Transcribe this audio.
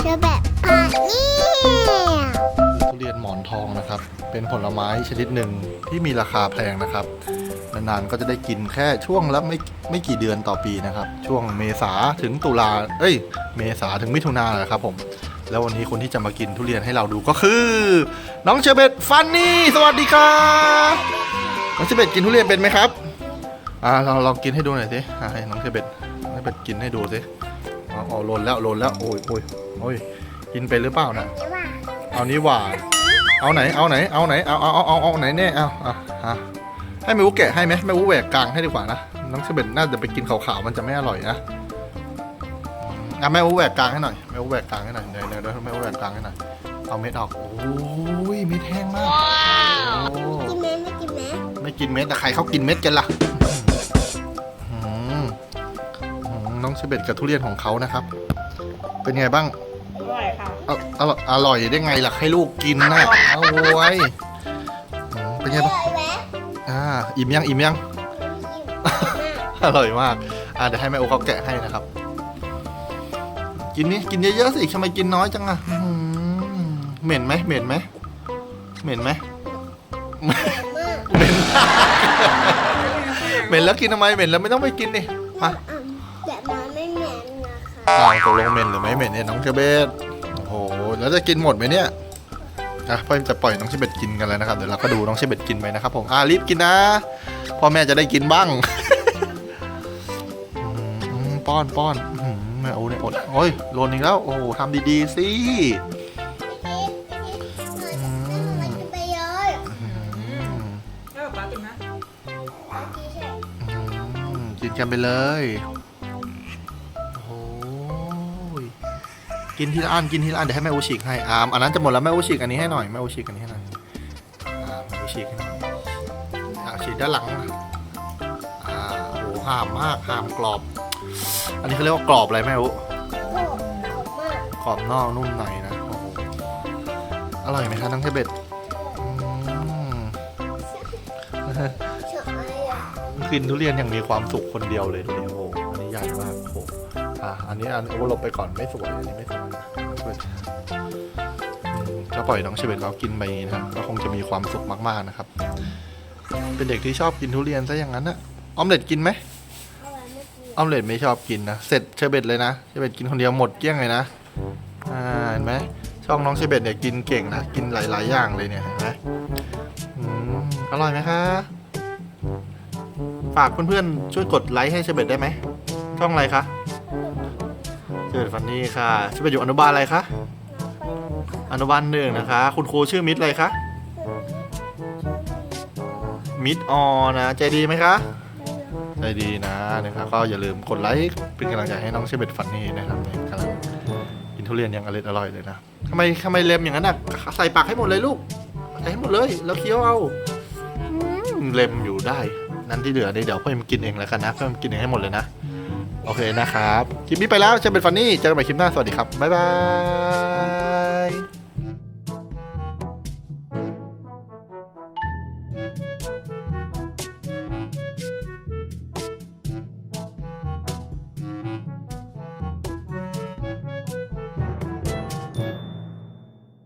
เชอแบบอะเนี่ยทุเรียนหมอนทองนะครับ เป็นผลไม้ชนิดหนึ่งที่มีราคาแพงนะครับ นานๆก็จะได้กินแค่ช่วงละไม่ไม่กี่เดือนต่อปีนะครับ ช่วงเมษาถึงตุลาเอ้ย เมษาถึงมิถุนานะครับผม แล้ววันนี้คนที่จะมากินทุเรียนให้เราดูก็คือ น้องเชอร์เบตฟันนี่สวัสดีครับน้องเชอร์เบตกินทุเรียนเป็นไหมครับอ่าลองลองกินให้ดูหน่อยสิให้น้องเชอร์เบตน้องเชอร์เบตกินให้ดูสิอ๋ออ๋อหล่นแล้วหล่นแล้วโอ้ยโอ้ย โอ้ยกินเป็นหรือเปล่านะนี่ว่าเอานี้หวานเอาไหนเอาไหนเอาไหนเอาเอาเอาเอาเอาไหนแน่เอาเอาฮะให้แม่อูแกะให้ไหมแม่อูแหวกกลางให้ดีกว่านะน้องเชเบตน่าจะไปกินขาวๆมันจะไม่อร่อยนะอะแม่อูแหวกกลางให้หน่อยแม่อูแหวกกลางให้หน่อยเดี๋ยวเดี๋ยวเดี๋ยวแม่อูแหวกกลางให้หน่อยเอาเม็ดออกโอ้ยเม็ดแห้งมากโอ้กินไหมไม่กินไหมไม่กินเม็ดแต่ใครเขากินเม็ดกันล่ะอืมอืมน้องเชเบตกับทุเรียนของเขานะครับ เป็นไงบ้าง อร่อยค่ะออร่อยอร่อยได้ไงล่ะให้ลูกกินนะเอาไว้อืมเป็นไงบ้างอร่อยไหมอ่าอิ่มยังอิ่มยัง อร่อยมากอ่าเดี๋ยวให้แม่โอเขาแกะให้นะครับ กินนี่กินเยอะๆสิทำไมกินน้อยจังอะอื้อหือเหม็นไหมเหม็นไหมเหม็นไหมมากเหม็นเหม็นแล้วกินทำไมเหม็นแล้วไม่ต้องไปกินดิมา อะ อ้าวตกลงเหม็นหรือไม่เหม็นเนี่ยน้องเชเบตโอ้โหแล้วจะกินหมดไหมเนี่ยอะพ่อจะปล่อยน้องเชเบตกินกันแล้วนะครับเดี๋ยวเราก็ดูน้องเชเบตกินไปนะครับผมอ่ารีบกินนะพ่อแม่จะได้กินบ้างป้อนป้อนอื้อหือแม่โอ้เนี่ยอดโอ้ยโลนอีกแล้วโอ้โหทำดีๆสิกินไปเล้วป๊ากินนะอืมกินกันไปเลย กินทีละอันกินทีละอันเดี๋ยวให้แม่อูฉีกให้อามอันนั้นจะหมดแล้วแม่อูฉีกอันนี้ให้หน่อยแม่อูฉีกอันนี้ให้หน่อยอ่าแม่อูฉีกให้หน่อยอ่าฉีกด้านหลังอ่าโอ้โหห้ามมากห้ามกรอบ อันนี้เขาเรียกว่ากรอบอะไรแม่อูโอ้มากกรอบนอกนุ่มในนะโอ้โหอร่อยไหมคะน้องเทเบตอืมชอบอะไรอะกินทุเรียนอย่างมีความสุขคนเดียวเลยทุเรียนโอ้โหอันนี้ใหญ่มากโอ้โห อะอันนี้อันโอ้หลบไปก่อนไม่สวยอันนี้ไม่สวยนะอืมก็ปล่อยน้องเชเบตเขากินไปนะครับก็คงจะมีความสุขมาก ๆนะครับ เป็นเด็กที่ชอบกินทุเรียนซะอย่างนั้นนะออมเล็ตกินไหมอะไรไม่กินออมเล็ตไม่ชอบกินนะเสร็จเชเบตเลยนะเชเบตกินคนเดียวหมดเกลี้ยงเลยนะอ่าเห็นไหมช่องน้องเชเบตเนี่ยกินเก่งนะกินหลาย ๆ อย่างเลยเนี่ยเห็นไหมอืมอร่อยไหมคะฝากเพื่อนๆช่วยกดไลค์ให้เชเบตได้ไหมช่องอะไรคะ เชเบตฟันนี่ค่ะเชเบตอยู่อนุบาลอะไรคะ อนุบาลหนึ่งนะคะ คุณครูชื่อมิตรอะไรคะ มิตรออนะ ใจดีไหมคะ ใจดีนะนะครับ ก็อย่าลืมกดไลค์เป็นกำลังใจให้น้องเชเบตฟันนี่นะครับกำลังกินทุเรียนอย่างอร่อยอร่อยเลยนะทำไมทำไมเล็มอย่างนั้นอะ ใส่ปากให้หมดเลยลูก ใส่ให้หมดเลย แล้วเคี้ยวเอาเล็มอยู่ได้ นั้นที่เหลือนี่เดี๋ยวพ่อเอ็มกินเองแล้วกันนะพ่อเอ็มกินเองให้หมดเลยนะ โอเคนะครับ คลิปนี้ไปแล้วจนเป็นฟันนี่เจอกันใหม่คลิปหน้า สวัสดีครับ บ๊ายบาย